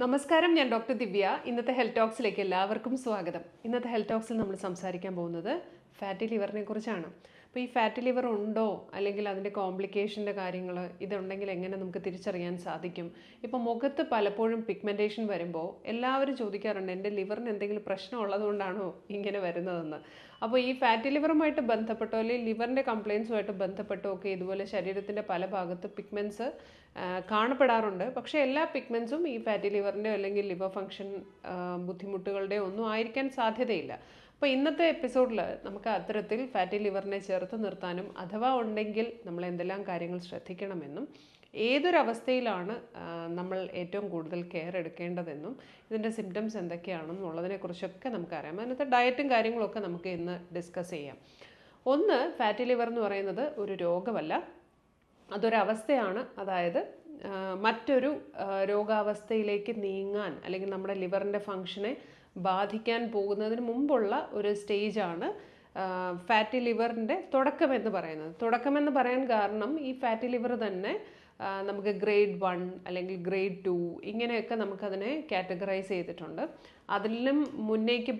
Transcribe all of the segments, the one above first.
നമസ്കാരം ഞാൻ ഡോക്ടർ ദിവ്യ. ഇന്നത്തെ ഹെൽത്ത് ടോക്സിലേക്ക് എല്ലാവർക്കും സ്വാഗതം. ഇന്നത്തെ ഹെൽത്ത് ടോക്സിൽ നമ്മൾ സംസാരിക്കാൻ പോകുന്നത് ഫാറ്റി ലിവറിനെ കുറിച്ചാണ്. അപ്പോൾ ഈ ഫാറ്റി ലിവർ ഉണ്ടോ? അല്ലെങ്കിൽ അതിന്റെ കോംപ്ലിക്കേഷന്റെ കാര്യങ്ങൾ ഇതുണ്ടെങ്കിൽ എങ്ങനെ നമുക്ക് തിരിച്ചറിയാൻ സാധിക്കും? ഇപ്പോൾ മുഖത്ത് പലപ്പോഴും പിഗ്മെന്റേഷൻ വരുമ്പോൾ എല്ലാവരും ചോദിക്കാറുണ്ട് എന്റെ ലിവറിന് എന്തെങ്കിലും പ്രശ്നം ഉള്ളതുകൊണ്ടാണോ ഇങ്ങനെ വരുന്നതെന്ന്? അപ്പോൾ ഈ ഫാറ്റി ലിവറുമായിട്ട് ബന്ധപ്പെട്ടോ അല്ലെങ്കിൽ ലിവറിന്റെ കംപ്ലയിൻസുമായിട്ട് ബന്ധപ്പെട്ടോ ഒക്കെ ഇതുപോലെ ശരീരത്തിന്റെ പല ഭാഗത്ത് പിഗ്മെന്റ്സ് കാണപ്പെടാറുണ്ട്. പക്ഷേ എല്ലാ പിഗ്മെൻസും ഈ ഫാറ്റി ലിവറിന്റെ അല്ലെങ്കിൽ ലിവർ ഫംഗ്ഷൻ ബുദ്ധിമുട്ടുകളുടെ ഒന്നും ആയിരിക്കാൻ സാധ്യതയില്ല. അപ്പോൾ ഇന്നത്തെ എപ്പിസോഡിൽ നമുക്ക് അത്തരത്തിൽ ഫാറ്റി ലിവറിനെ ചേർത്ത് നിർത്താനും അഥവാ ഉണ്ടെങ്കിൽ നമ്മൾ എന്തെല്ലാം കാര്യങ്ങൾ ശ്രദ്ധിക്കണമെന്നും ഏതൊരവസ്ഥയിലാണ് നമ്മൾ ഏറ്റവും കൂടുതൽ കെയർ എടുക്കേണ്ടതെന്നും ഇതിന്റെ സിംറ്റംസ് എന്തൊക്കെയാണെന്നുള്ളതിനെക്കുറിച്ചൊക്കെ നമുക്കറിയാം. അതിനകത്ത് ഡയറ്റും കാര്യങ്ങളൊക്കെ നമുക്ക് ഇന്ന് ഡിസ്കസ് ചെയ്യാം. ഒന്ന് ഫാറ്റി ലിവർ എന്ന് പറയുന്നത് ഒരു രോഗമല്ല. അതൊരവസ്ഥയാണ്. അതായത് മറ്റൊരു രോഗാവസ്ഥയിലേക്ക് നീങ്ങാൻ അല്ലെങ്കിൽ നമ്മുടെ ലിവറിന്റെ ഫങ്ഷനെ ബാധിക്കാൻ പോകുന്നതിന് മുമ്പുള്ള ഒരു സ്റ്റേജാണ് ഫാറ്റി ലിവറിന്റെ തുടക്കമെന്ന് പറയുന്നത്. തുടക്കമെന്ന് പറയാൻ കാരണം ഈ ഫാറ്റി ലിവർ തന്നെ നമുക്ക് ഗ്രേഡ് വൺ അല്ലെങ്കിൽ ഗ്രേഡ് ടു ഇങ്ങനെയൊക്കെ നമുക്കതിനെ കാറ്റഗറൈസ് ചെയ്തിട്ടുണ്ട്. അതിലും മുന്നേക്ക്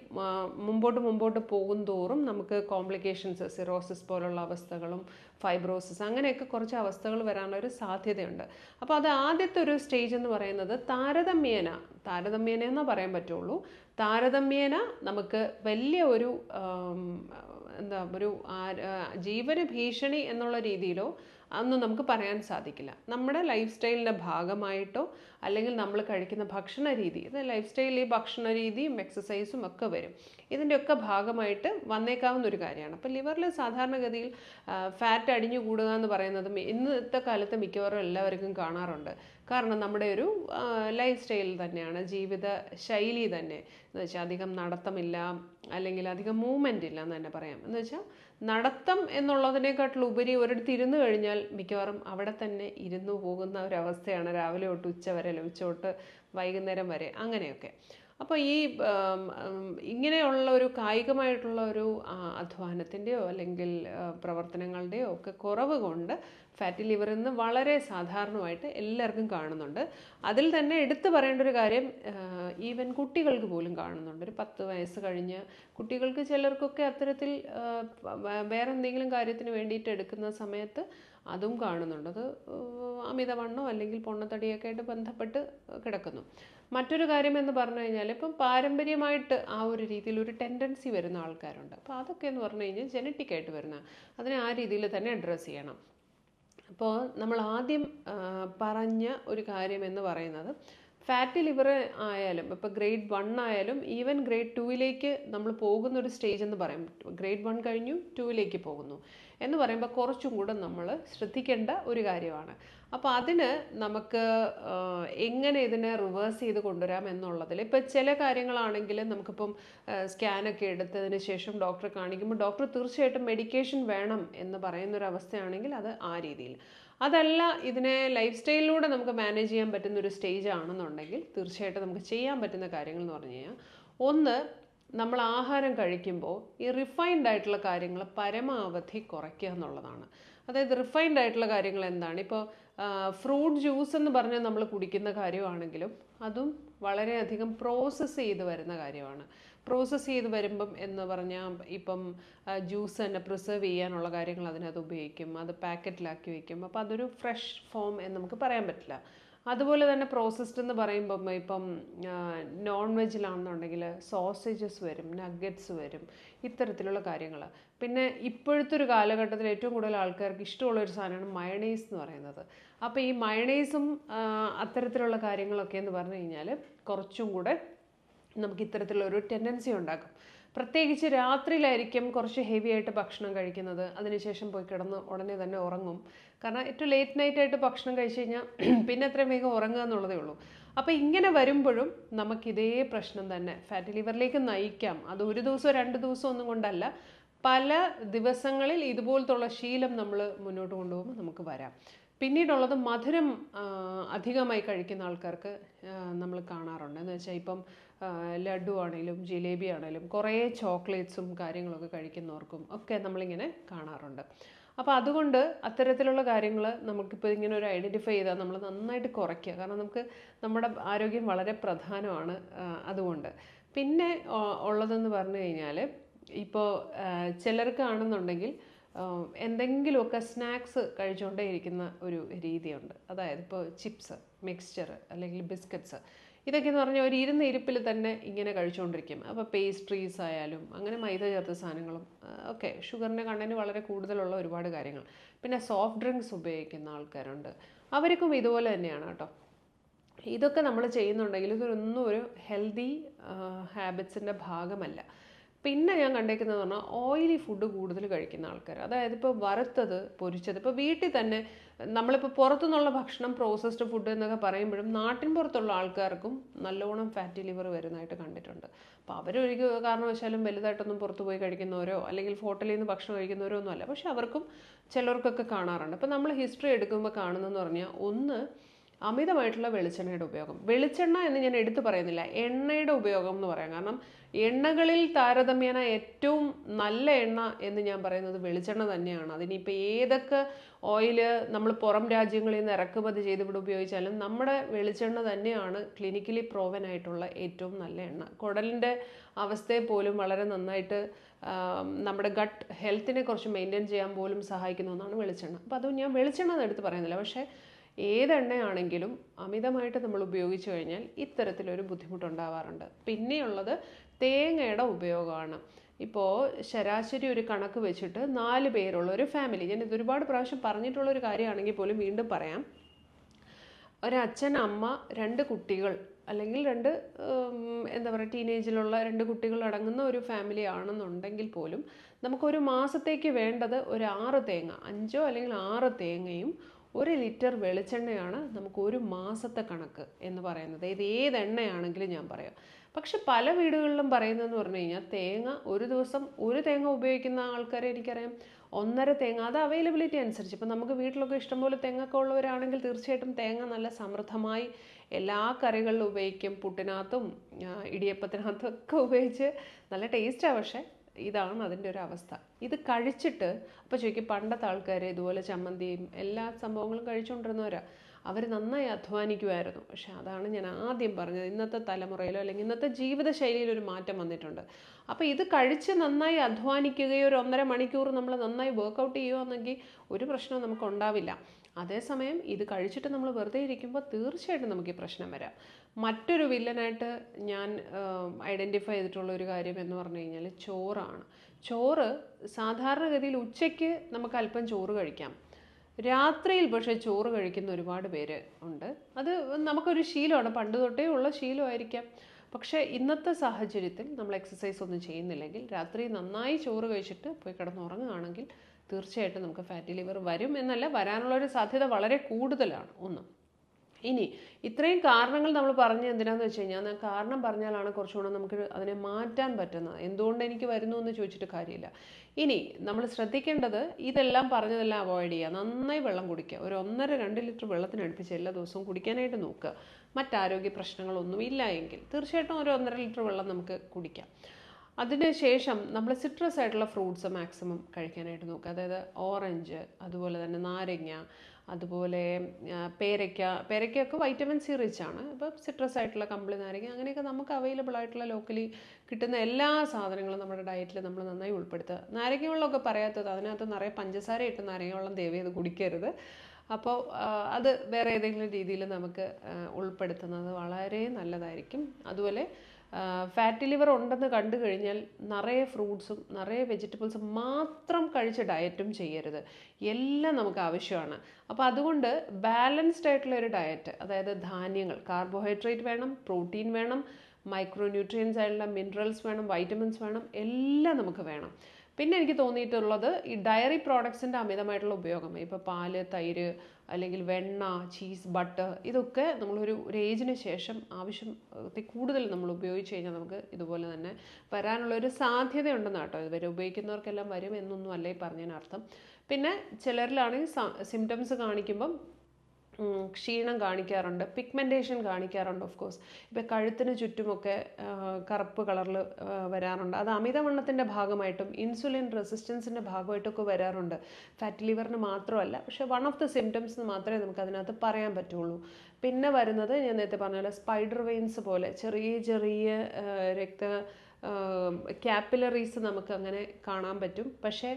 മുമ്പോട്ട് മുമ്പോട്ട് പോകും തോറും നമുക്ക് കോംപ്ലിക്കേഷൻസ് സിറോസിസ് പോലുള്ള അവസ്ഥകളും ഫൈബ്രോസിസ് അങ്ങനെയൊക്കെ കുറച്ച് അവസ്ഥകൾ വരാനുള്ള ഒരു സാധ്യതയുണ്ട്. അപ്പോൾ അത് ആദ്യത്തെ ഒരു സ്റ്റേജ് എന്ന് പറയുന്നത് താരതമ്യേന താരതമ്യേന എന്നേ പറയാൻ പറ്റുള്ളൂ. താരതമ്യേന നമുക്ക് വലിയ ഒരു എന്താ ഒരു ആ, ഭീഷണി എന്നുള്ള രീതിയിലോ അതൊന്നും നമുക്ക് പറയാൻ സാധിക്കില്ല. നമ്മുടെ ലൈഫ് സ്റ്റൈലിന്റെ ഭാഗമായിട്ടോ അല്ലെങ്കിൽ നമ്മൾ കഴിക്കുന്ന ഭക്ഷണ രീതി ഇത് ലൈഫ് സ്റ്റൈലിൽ ഈ ഭക്ഷണ രീതിയും എക്സസൈസും ഒക്കെ വരും. ഇതിന്റെയൊക്കെ ഭാഗമായിട്ട് വന്നേക്കാവുന്ന ഒരു കാര്യമാണ്. അപ്പോൾ ലിവറിൽ സാധാരണഗതിയിൽ ഫാറ്റ് അടിഞ്ഞു കൂടുക എന്ന് പറയുന്നത് ഇന്നത്തെ കാലത്ത് മിക്കവാറും എല്ലാവർക്കും കാണാറുണ്ട്. കാരണം നമ്മുടെ ഒരു ലൈഫ് സ്റ്റൈൽ തന്നെയാണ് ജീവിത ശൈലി തന്നെ. എന്ന് വെച്ചാൽ അധികം നടത്തമില്ല അല്ലെങ്കിൽ അധികം മൂവ്മെന്റ് ഇല്ല എന്ന് തന്നെ പറയാം. എന്ന് വെച്ചാൽ നടത്തം എന്നുള്ളതിനെക്കാട്ടിലുപരി ഒരിടത്ത് ഇരുന്ന് കഴിഞ്ഞാൽ മിക്കവാറും അവിടെ തന്നെ ഇരുന്നു പോകുന്ന ഒരവസ്ഥയാണ് രാവിലെ തൊട്ട് ഉച്ച വരെ ലഭിച്ചോട്ട് വൈകുന്നേരം വരെ അങ്ങനെയൊക്കെ. അപ്പോൾ ഈ ഇങ്ങനെയുള്ള ഒരു കായികമായിട്ടുള്ള ഒരു അധ്വാനത്തിന്റെയോ അല്ലെങ്കിൽ പ്രവർത്തനങ്ങളുടെയോ ഒക്കെ കുറവ് കൊണ്ട് ഫാറ്റി ലിവർ ഇന്ന് വളരെ സാധാരണമായിട്ട് എല്ലാവർക്കും കാണുന്നുണ്ട്. അതിൽ തന്നെ എടുത്തു പറയേണ്ട ഒരു കാര്യം ഈവൻ കുട്ടികൾക്ക് പോലും കാണുന്നുണ്ട്. ഒരു പത്ത് വയസ്സ് കഴിഞ്ഞ് കുട്ടികൾക്ക് ചിലർക്കൊക്കെ അത്തരത്തിൽ വേറെ എന്തെങ്കിലും കാര്യത്തിന് വേണ്ടിയിട്ട് എടുക്കുന്ന സമയത്ത് അതും കാണുന്നുണ്ട്. അത് അമിതവണ്ണോ അല്ലെങ്കിൽ പൊണ്ണത്തടിയൊക്കെ ആയിട്ട് ബന്ധപ്പെട്ട് കിടക്കുന്നു. മറ്റൊരു കാര്യം എന്ന് പറഞ്ഞു കഴിഞ്ഞാൽ ഇപ്പം പാരമ്പര്യമായിട്ട് ആ ഒരു രീതിയിൽ ഒരു ടെൻഡൻസി വരുന്ന ആൾക്കാരുണ്ട്. അപ്പോൾ അതൊക്കെ എന്ന് പറഞ്ഞു കഴിഞ്ഞാൽ ജനറ്റിക് ആയിട്ട് വരുന്ന അതിനെ ആ രീതിയിൽ തന്നെ അഡ്രസ്സ് ചെയ്യണം. അപ്പോൾ നമ്മൾ ആദ്യം പറഞ്ഞ ഒരു കാര്യം എന്ന് പറയുന്നത് ഫാറ്റി ലിവർ ആയാലും ഇപ്പോൾ ഗ്രേഡ് വൺ ആയാലും ഈവൻ ഗ്രേഡ് ടുവിലേക്ക് നമ്മൾ പോകുന്ന ഒരു സ്റ്റേജ് എന്ന് പറയാം. ഗ്രേഡ് വൺ കഴിഞ്ഞു ടുവിലേക്ക് പോകുന്നു. എന്ന് പറയുമ്പോൾ കുറച്ചും കൂടെ നമ്മൾ ശ്രദ്ധിക്കേണ്ട ഒരു കാര്യമാണ്. അപ്പോൾ അതിന് നമുക്ക് എങ്ങനെ ഇതിനെ റിവേഴ്സ് ചെയ്ത് കൊണ്ടുവരാം എന്നുള്ളതിൽ ഇപ്പോൾ ചില കാര്യങ്ങളാണെങ്കിൽ നമുക്കിപ്പം സ്കാനൊക്കെ എടുത്തതിന് ശേഷം ഡോക്ടറെ കാണിക്കുമ്പോൾ ഡോക്ടർ തീർച്ചയായിട്ടും മെഡിക്കേഷൻ വേണം എന്ന് പറയുന്നൊരവസ്ഥയാണെങ്കിൽ അത് ആ രീതിയിൽ. അതല്ല ഇതിനെ ലൈഫ് സ്റ്റൈലിലൂടെ നമുക്ക് മാനേജ് ചെയ്യാൻ പറ്റുന്ന ഒരു സ്റ്റേജ് ആണെന്നുണ്ടെങ്കിൽ തീർച്ചയായിട്ടും നമുക്ക് ചെയ്യാൻ പറ്റുന്ന കാര്യങ്ങൾ എന്ന് പറഞ്ഞു കഴിഞ്ഞാൽ ഒന്ന് നമ്മൾ ആഹാരം കഴിക്കുമ്പോൾ ഈ റിഫൈൻഡ് ആയിട്ടുള്ള കാര്യങ്ങൾ പരമാവധി കുറയ്ക്കുക എന്നുള്ളതാണ്. അതായത് റിഫൈൻഡ് ആയിട്ടുള്ള കാര്യങ്ങൾ എന്താണ്? ഇപ്പോൾ ഫ്രൂട്ട് ജ്യൂസ് എന്ന് പറഞ്ഞാൽ നമ്മൾ കുടിക്കുന്ന കാര്യമാണെങ്കിലും അതും വളരെയധികം പ്രോസസ്സ് ചെയ്ത് വരുന്ന കാര്യമാണ്. പ്രോസസ്സ് ചെയ്ത് വരുമ്പം എന്ന് പറഞ്ഞാൽ ഇപ്പം ജ്യൂസ് തന്നെ പ്രിസർവ് ചെയ്യാനുള്ള കാര്യങ്ങൾ അതിനകത്ത് ഉപയോഗിക്കും. അത് പാക്കറ്റിലാക്കി വയ്ക്കും അപ്പോൾ അതൊരു ഫ്രഷ് ഫോം എന്ന് നമുക്ക് പറയാൻ പറ്റില്ല. അതുപോലെ തന്നെ പ്രോസസ്ഡ് എന്ന് പറയുമ്പം ഇപ്പം നോൺ വെജിലാണെന്നുണ്ടെങ്കിൽ സോസേജസ് വരും നഗ്ഗറ്റ്സ് വരും ഇത്തരത്തിലുള്ള കാര്യങ്ങൾ പിന്നെ ഇപ്പോഴത്തെ ഒരു കാലഘട്ടത്തിൽ ഏറ്റവും കൂടുതൽ ആൾക്കാർക്ക് ഇഷ്ടമുള്ള ഒരു സാധനമാണ് മയണൈസ് എന്ന് പറയുന്നത്. അപ്പോൾ ഈ മയണൈസും അത്തരത്തിലുള്ള കാര്യങ്ങളൊക്കെ എന്ന് പറഞ്ഞു കഴിഞ്ഞാൽ കുറച്ചും കൂടെ നമുക്ക് ഇത്തരത്തിലുള്ള ഒരു ടെൻഡൻസി ഉണ്ടാക്കും. പ്രത്യേകിച്ച് രാത്രിയിലായിരിക്കും കുറച്ച് ഹെവി ആയിട്ട് ഭക്ഷണം കഴിക്കുന്നത്. അതിനുശേഷം പോയി കിടന്ന് ഉടനെ തന്നെ ഉറങ്ങും. കാരണം ഏറ്റവും ലേറ്റ് നൈറ്റ് ആയിട്ട് ഭക്ഷണം കഴിച്ചു കഴിഞ്ഞാൽ പിന്നെ അത്രയും വേഗം ഉറങ്ങുക എന്നുള്ളതേ ഉള്ളൂ. അപ്പോൾ ഇങ്ങനെ വരുമ്പോഴും നമുക്കിതേ പ്രശ്നം തന്നെ. ഫാറ്റ് ലിവറിലേക്ക് നയിക്കാം. അത് ഒരു ദിവസമോ രണ്ട് ദിവസമോ ഒന്നും കൊണ്ടല്ല. പല ദിവസങ്ങളിൽ ഇതുപോലത്തുള്ള ശീലം നമ്മൾ മുന്നോട്ട് കൊണ്ടുപോകുമ്പോൾ നമുക്ക് വരാം. പിന്നീടുള്ളത് മധുരം അധികമായി കഴിക്കുന്ന ആൾക്കാർക്ക് നമ്മൾ കാണാറുണ്ട്. എന്ന് വെച്ചാൽ ഇപ്പം ലഡു ആണെങ്കിലും ജിലേബി ആണെങ്കിലും കുറേ ചോക്ലേറ്റ്സും കാര്യങ്ങളൊക്കെ കഴിക്കുന്നവർക്കും ഒക്കെ നമ്മളിങ്ങനെ കാണാറുണ്ട്. അപ്പോൾ അതുകൊണ്ട് അത്തരത്തിലുള്ള കാര്യങ്ങൾ നമുക്കിപ്പോൾ ഇങ്ങനെ ഒരു ഐഡന്റിഫൈ ചെയ്താൽ നമ്മൾ നന്നായിട്ട് കുറയ്ക്കുക. കാരണം നമുക്ക് നമ്മുടെ ആരോഗ്യം വളരെ പ്രധാനമാണ് അതുകൊണ്ട്. പിന്നെ ഉള്ളതെന്ന് പറഞ്ഞു കഴിഞ്ഞാൽ ഇപ്പോൾ ചിലർക്കാണെന്നുണ്ടെങ്കിൽ എന്തെങ്കിലുമൊക്കെ സ്നാക്സ് കഴിച്ചുകൊണ്ടേ ഇരിക്കുന്ന ഒരു രീതിയുണ്ട്. അതായത് ഇപ്പോൾ ചിപ്സ് മിക്സ്ചർ അല്ലെങ്കിൽ ബിസ്ക്കറ്റ്സ് ഇതൊക്കെ എന്ന് പറഞ്ഞാൽ ഒരു ഇരുന്ന ഇരിപ്പിൽ തന്നെ ഇങ്ങനെ കഴിച്ചുകൊണ്ടിരിക്കും അപ്പോൾ പേസ്ട്രീസ് ആയാലും അങ്ങനെ മൈദ ചേർത്ത സാധനങ്ങളും ഒക്കെ ഷുഗറിന്റെ കണ്ടന്റ് വളരെ കൂടുതലുള്ള ഒരുപാട് കാര്യങ്ങൾ. പിന്നെ സോഫ്റ്റ് ഡ്രിങ്ക്സ് ഉപയോഗിക്കുന്ന ആൾക്കാരുണ്ട്. അവർക്കും ഇതുപോലെ തന്നെയാണ് കേട്ടോ. ഇതൊക്കെ നമ്മൾ ചെയ്യുന്നുണ്ടെങ്കിൽ ഇതൊന്നും ഒരു ഹെൽത്തി ഹാബിറ്റ്സിന്റെ ഭാഗമല്ല. പിന്നെ ഞാൻ കണ്ടേക്കുന്നത് പറഞ്ഞാൽ ഓയിലി ഫുഡ് കൂടുതൽ കഴിക്കുന്ന ആൾക്കാർ അതായത് ഇപ്പോൾ വറുത്തത് പൊരിച്ചത്. ഇപ്പോൾ വീട്ടിൽ തന്നെ നമ്മളിപ്പോൾ പുറത്തുനിന്നുള്ള ഭക്ഷണം പ്രോസസ്ഡ് ഫുഡ് എന്നൊക്കെ പറയുമ്പോഴും നാട്ടിൻ പുറത്തുള്ള ആൾക്കാർക്കും നല്ലോണം ഫാറ്റി ലിവർ വരുന്നതായിട്ട് കണ്ടിട്ടുണ്ട്. അപ്പോൾ അവരൊരു കാരണവശാലും വലുതായിട്ടൊന്നും പുറത്ത് പോയി കഴിക്കുന്നവരോ അല്ലെങ്കിൽ ഹോട്ടലിൽ നിന്ന് ഭക്ഷണം കഴിക്കുന്നവരോ ഒന്നും അല്ല. പക്ഷെ അവർക്കും ചിലർക്കൊക്കെ കാണാറുണ്ട്. അപ്പോൾ നമ്മൾ ഹിസ്റ്ററി എടുക്കുമ്പോൾ കാണുന്നതെന്ന് പറഞ്ഞാൽ ഒന്ന് അമിതമായിട്ടുള്ള വെളിച്ചെണ്ണയുടെ ഉപയോഗം. വെളിച്ചെണ്ണ എന്ന് ഞാൻ എടുത്തു പറയുന്നില്ല. എണ്ണയുടെ ഉപയോഗം എന്ന് പറയാം. കാരണം എണ്ണകളിൽ താരതമ്യേന ഏറ്റവും നല്ല എണ്ണ എന്ന് ഞാൻ പറയുന്നത് വെളിച്ചെണ്ണ തന്നെയാണ്. അതിനിപ്പോൾ ഏതൊക്കെ ഓയിൽ നമ്മൾ പുറം രാജ്യങ്ങളിൽ നിന്ന് ഇറക്കുമതി ചെയ്ത് ഇവിടെ ഉപയോഗിച്ചാലും നമ്മുടെ വെളിച്ചെണ്ണ തന്നെയാണ് ക്ലിനിക്കലി പ്രോവൻ ആയിട്ടുള്ള ഏറ്റവും നല്ല എണ്ണ. കുടലിന്റെ അവസ്ഥയെ പോലും വളരെ നന്നായിട്ട് നമ്മുടെ ഗട്ട് ഹെൽത്തിനെ കുറച്ച് മെയിന്റെയിൻ ചെയ്യാൻ പോലും സഹായിക്കുന്ന ഒന്നാണ് വെളിച്ചെണ്ണ. അപ്പോൾ അതും ഞാൻ വെളിച്ചെണ്ണ എന്ന് എടുത്ത് പറയുന്നില്ല. പക്ഷേ ഏതെണ്ണയാണെങ്കിലും അമിതമായിട്ട് നമ്മൾ ഉപയോഗിച്ചു കഴിഞ്ഞാൽ ഇത്തരത്തിലൊരു ബുദ്ധിമുട്ടുണ്ടാവാറുണ്ട്. പിന്നെയുള്ളത് തേങ്ങയുടെ ഉപയോഗമാണ്. ഇപ്പോൾ ശരാശരി ഒരു കണക്ക് വെച്ചിട്ട് നാല് പേരുള്ള ഒരു ഫാമിലി ഞാൻ ഇത് ഒരുപാട് പ്രാവശ്യം പറഞ്ഞിട്ടുള്ള ഒരു കാര്യമാണെങ്കിൽ പോലും വീണ്ടും പറയാം. ഒരച്ഛൻ അമ്മ രണ്ട് കുട്ടികൾ അല്ലെങ്കിൽ രണ്ട് എന്താ പറയുക ടീനേജിലുള്ള രണ്ട് കുട്ടികൾ അടങ്ങുന്ന ഒരു ഫാമിലി ആണെന്നുണ്ടെങ്കിൽ പോലും നമുക്കൊരു മാസത്തേക്ക് വേണ്ടത് ഒരു ആറ് തേങ്ങ അഞ്ചോ അല്ലെങ്കിൽ ആറ് തേങ്ങയും ഒരു ലിറ്റർ വെളിച്ചെണ്ണയാണ് നമുക്ക് ഒരു മാസത്തെ കണക്ക് എന്ന് പറയുന്നത്. ഇത് ഏത് എണ്ണയാണെങ്കിലും ഞാൻ പറയാം. പക്ഷെ പല വീടുകളിലും പറയുന്നതെന്ന് പറഞ്ഞു കഴിഞ്ഞാൽ തേങ്ങ ഒരു ദിവസം ഒരു തേങ്ങ ഉപയോഗിക്കുന്ന ആൾക്കാരെ എനിക്കറിയാം. ഒന്നര തേങ്ങ അത് അവൈലബിലിറ്റി അനുസരിച്ച്. ഇപ്പം നമുക്ക് വീട്ടിലൊക്കെ ഇഷ്ടംപോലെ തേങ്ങൊക്കെ ഉള്ളവരാണെങ്കിൽ തീർച്ചയായിട്ടും തേങ്ങ നല്ല സമൃദ്ധമായി എല്ലാ കറികളിലും ഉപയോഗിക്കും. പുട്ടിനകത്തും ഇടിയപ്പത്തിനകത്തും ഒക്കെ ഉപയോഗിച്ച് നല്ല ടേസ്റ്റാണ് പക്ഷേ. ഇതാണ് അതിന്റെ ഒരു അവസ്ഥ. ഇത് കഴിച്ചിട്ട് അപ്പോൾ ചോദിക്കും പണ്ടത്തെ ആൾക്കാർ ഇതുപോലെ ചമ്മന്തിയും എല്ലാ സംഭവങ്ങളും കഴിച്ചുകൊണ്ടിരുന്നവരാ. അവർ നന്നായി അധ്വാനിക്കുമായിരുന്നു പക്ഷെ അതാണ് ഞാൻ ആദ്യം പറഞ്ഞത്. ഇന്നത്തെ തലമുറയിലോ അല്ലെങ്കിൽ ഇന്നത്തെ ജീവിതശൈലിയിലോ ഒരു മാറ്റം വന്നിട്ടുണ്ട്. അപ്പോൾ ഇത് കഴിച്ച് നന്നായി അധ്വാനിക്കുകയോ ഒരു ഒന്നര മണിക്കൂർ നമ്മൾ നന്നായി വർക്കൗട്ട് ചെയ്യുകയാണെങ്കിൽ ഒരു പ്രശ്നവും നമുക്ക് ഉണ്ടാവില്ല. അതേസമയം ഇത് കഴിച്ചിട്ട് നമ്മൾ വെറുതെ ഇരിക്കുമ്പോൾ തീർച്ചയായിട്ടും നമുക്ക് ഈ പ്രശ്നം വരാം. മറ്റൊരു വില്ലനായിട്ട് ഞാൻ ഐഡന്റിഫൈ ചെയ്തിട്ടുള്ള ഒരു കാര്യം എന്ന് പറഞ്ഞു കഴിഞ്ഞാൽ ചോറാണ്. ചോറ് സാധാരണഗതിയിൽ ഉച്ചയ്ക്ക് നമുക്ക് അല്പം ചോറ് കഴിക്കാം. രാത്രിയിൽ പക്ഷേ ചോറ് കഴിക്കുന്ന ഒരുപാട് പേര് ഉണ്ട്. അത് നമുക്കൊരു ശീലമാണ്. പണ്ട് തൊട്ടേ ഉള്ള ശീലമായിരിക്കാം. പക്ഷേ ഇന്നത്തെ സാഹചര്യത്തിൽ നമ്മൾ എക്സസൈസ് ഒന്നും ചെയ്യുന്നില്ലെങ്കിൽ രാത്രി നന്നായി ചോറ് കഴിച്ചിട്ട് പോയി കിടന്നുറങ്ങുകയാണെങ്കിൽ തീർച്ചയായിട്ടും നമുക്ക് ഫാറ്റി ലിവർ വരും എന്നല്ല വരാനുള്ളൊരു സാധ്യത വളരെ കൂടുതലാണ്. ഒന്ന്. ഇനി ഇത്രയും കാരണങ്ങൾ നമ്മൾ പറഞ്ഞ എന്തിനാന്ന് വെച്ച് കഴിഞ്ഞാൽ കാരണം പറഞ്ഞാലാണ് കുറച്ചുകൂടെ നമുക്ക് അതിനെ മാറ്റാൻ പറ്റുന്നത് എന്തുകൊണ്ട് എനിക്ക് വരുന്നു എന്ന് ചോദിച്ചിട്ട് കാര്യമില്ല. ഇനി നമ്മൾ ശ്രദ്ധിക്കേണ്ടത് ഇതെല്ലാം പറഞ്ഞതെല്ലാം അവോയ്ഡ് ചെയ്യുക. നന്നായി വെള്ളം കുടിക്കുക. ഒരു ഒന്നര രണ്ട് ലിറ്റർ വെള്ളത്തിന് അടുപ്പിച്ച് എല്ലാ ദിവസവും കുടിക്കാനായിട്ട് നോക്കുക. മറ്റാരോഗ്യ പ്രശ്നങ്ങളൊന്നും ഇല്ല എങ്കിൽ തീർച്ചയായിട്ടും ഒരു ഒന്നര ലിറ്റർ വെള്ളം നമുക്ക് കുടിക്കാം. അതിനുശേഷം നമ്മൾ സിട്രസ് ആയിട്ടുള്ള ഫ്രൂട്ട്സ് മാക്സിമം കഴിക്കാനായിട്ട് നോക്കുക. അതായത് ഓറഞ്ച് അതുപോലെ തന്നെ നാരങ്ങ അതുപോലെ പേരയ്ക്ക പേരയ്ക്കൊക്കെ വൈറ്റമിൻ സി റിച്ച് ആണ്. അപ്പോൾ സിട്രസ് ആയിട്ടുള്ള കമ്പിളി നാരങ്ങ അങ്ങനെയൊക്കെ നമുക്ക് അവൈലബിൾ ആയിട്ടുള്ള ലോക്കലി കിട്ടുന്ന എല്ലാ സാധനങ്ങളും നമ്മുടെ ഡയറ്റിൽ നമ്മൾ നന്നായി ഉൾപ്പെടുത്തുക. നാരങ്ങ വെള്ളമൊക്കെ പറയാത്തത് അതിനകത്ത് നിറയെ പഞ്ചസാര ഇട്ട് നാരങ്ങ വെള്ളം ദയവ് ചെയ്ത് കുടിക്കരുത് അപ്പോൾ അത് വേറെ ഏതെങ്കിലും രീതിയിൽ നമുക്ക് ഉൾപ്പെടുത്തുന്നത് വളരെ നല്ലതായിരിക്കും. അതുപോലെ ഫാറ്റി ലിവർ ഉണ്ടെന്ന് കണ്ടു കഴിഞ്ഞാൽ നിറയെ ഫ്രൂട്ട്സും നിറയെ വെജിറ്റബിൾസും മാത്രം കഴിച്ച് ഡയറ്റും ചെയ്യരുത്. എല്ലാം നമുക്ക് ആവശ്യമാണ്. അപ്പോൾ അതുകൊണ്ട് ബാലൻസ്ഡ് ആയിട്ടുള്ള ഒരു ഡയറ്റ് അതായത് ധാന്യങ്ങൾ കാർബോഹൈഡ്രേറ്റ് വേണം പ്രോട്ടീൻ വേണം മൈക്രോന്യൂട്രിയൻസ് ആയിട്ടുള്ള മിനറൽസ് വേണം വൈറ്റമിൻസ് വേണം എല്ലാം നമുക്ക് വേണം. പിന്നെ എനിക്ക് തോന്നിയിട്ടുള്ളത് ഈ ഡയറി പ്രോഡക്ട്സിന്റെ അമിതമായിട്ടുള്ള ഉപയോഗം. ഇപ്പോൾ പാൽ തൈര് അല്ലെങ്കിൽ വെണ്ണ ചീസ് ബട്ടർ ഇതൊക്കെ നമ്മളൊരു ഒരു ഏജിന് ശേഷം ആവശ്യത്തിൽ കൂടുതൽ നമ്മൾ ഉപയോഗിച്ച് കഴിഞ്ഞാൽ നമുക്ക് ഇതുപോലെ തന്നെ വരാനുള്ള ഒരു സാധ്യതയുണ്ടെന്ന് കേട്ടോ. ഇതുവരെ ഉപയോഗിക്കുന്നവർക്കെല്ലാം വരും എന്നൊന്നും അല്ലേ പറഞ്ഞതിനർത്ഥം. പിന്നെ ചിലരിലാണെങ്കിൽ സിംറ്റംസ് കാണിക്കുമ്പം ക്ഷീണം കാണിക്കാറുണ്ട്. പിഗ്മെന്റേഷൻ കാണിക്കാറുണ്ട് ഓഫ് കോഴ്സ് ഇപ്പം കഴുത്തിന് ചുറ്റുമൊക്കെ കറുപ്പ് കളറിൽ വരാറുണ്ട്. അത് അമിതവണ്ണത്തിന്റെ ഭാഗമായിട്ടും ഇൻസുലിൻ റെസിസ്റ്റൻസിന്റെ ഭാഗമായിട്ടൊക്കെ വരാറുണ്ട്. ഫാറ്റ് ലിവറിന് മാത്രമല്ല പക്ഷേ വൺ ഓഫ് ദ സിംറ്റംസ് മാത്രമേ നമുക്ക് അതിനകത്ത് പറയാൻ പറ്റുള്ളൂ. പിന്നെ വരുന്നത് ഞാൻ നേരത്തെ പറഞ്ഞ പോലെ സ്പൈഡർ വെയിൻസ് പോലെ ചെറിയ ചെറിയ രക്ത ക്യാപ്പിലറീസ് നമുക്ക് അങ്ങനെ കാണാൻ പറ്റും. പക്ഷേ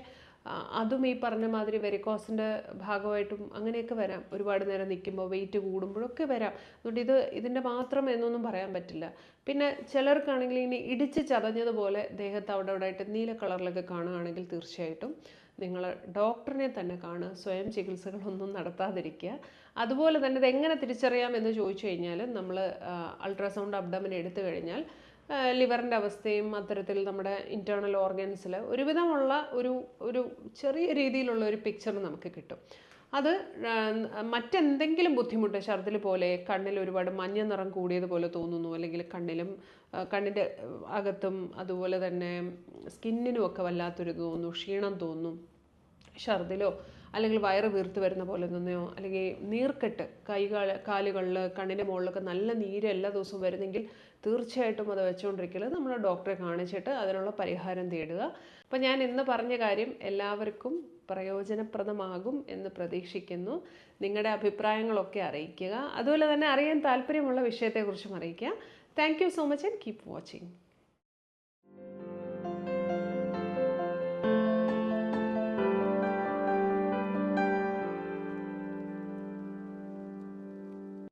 അതും ഈ പറഞ്ഞ മാതിരി വെരിക്കോസിന്റെ ഭാഗമായിട്ടും അങ്ങനെയൊക്കെ വരാം. ഒരുപാട് നേരം നിൽക്കുമ്പോൾ വെയിറ്റ് കൂടുമ്പോഴൊക്കെ വരാം. അതുകൊണ്ട് ഇത് ഇതിന്റെ മാത്രം എന്നൊന്നും പറയാൻ പറ്റില്ല. പിന്നെ ചിലർക്കാണെങ്കിൽ ഇനി ഇടിച്ച് ചതഞ്ഞതുപോലെ ദേഹത്ത് അവിടെ അവിടെ ആയിട്ട് നീല കളറിലൊക്കെ കാണുകയാണെങ്കിൽ തീർച്ചയായിട്ടും നിങ്ങൾ ഡോക്ടറിനെ തന്നെ കാണുക. സ്വയം ചികിത്സകളൊന്നും നടത്താതിരിക്കുക. അതുപോലെ തന്നെ ഇത് എങ്ങനെ തിരിച്ചറിയാം എന്ന് ചോദിച്ചു കഴിഞ്ഞാൽ നമ്മൾ അൾട്രാസൗണ്ട് അബ്ഡമൻ എടുത്തു കഴിഞ്ഞാൽ ലിവറിന്റെ അവസ്ഥയും അത്തരത്തിൽ നമ്മുടെ ഇന്റേർണൽ ഓർഗൻസിൽ ഒരുവിധമുള്ള ഒരു ഒരു ചെറിയ രീതിയിലുള്ള ഒരു പിക്ചർ നമുക്ക് കിട്ടും. അത് മറ്റെന്തെങ്കിലും ബുദ്ധിമുട്ട് ഛർദിൽ പോലെ കണ്ണിൽ ഒരുപാട് മഞ്ഞ നിറം കൂടിയതുപോലെ തോന്നുന്നു അല്ലെങ്കിൽ കണ്ണിലും കണ്ണിന്റെ അകത്തും അതുപോലെ തന്നെ സ്കിന്നിനും ഒക്കെ വല്ലാത്തൊരു തോന്നുന്നു ക്ഷീണം തോന്നും ഛർദിലോ അല്ലെങ്കിൽ വയറ് വീർത്ത് വരുന്ന പോലെ തന്നെയോ അല്ലെങ്കിൽ നീർക്കെട്ട് കൈകാല കാലുകളിൽ കണ്ണിന്റെ മുകളിലൊക്കെ നല്ല നീര് എല്ലാ ദിവസവും വരുന്നെങ്കിൽ തീർച്ചയായിട്ടും അത് വെച്ചുകൊണ്ടിരിക്കൽ നമ്മൾ ഡോക്ടറെ കാണിച്ചിട്ട് അതിനുള്ള പരിഹാരം തേടുക. അപ്പോൾ ഞാൻ ഇന്ന് പറഞ്ഞ കാര്യം എല്ലാവർക്കും പ്രയോജനപ്രദമാകും എന്ന് പ്രതീക്ഷിക്കുന്നു. നിങ്ങളുടെ അഭിപ്രായങ്ങളൊക്കെ അറിയിക്കുക. അതുപോലെ തന്നെ അറിയാൻ താല്പര്യമുള്ള വിഷയത്തെക്കുറിച്ചും അറിയിക്കുക. Thank you so much and keep watching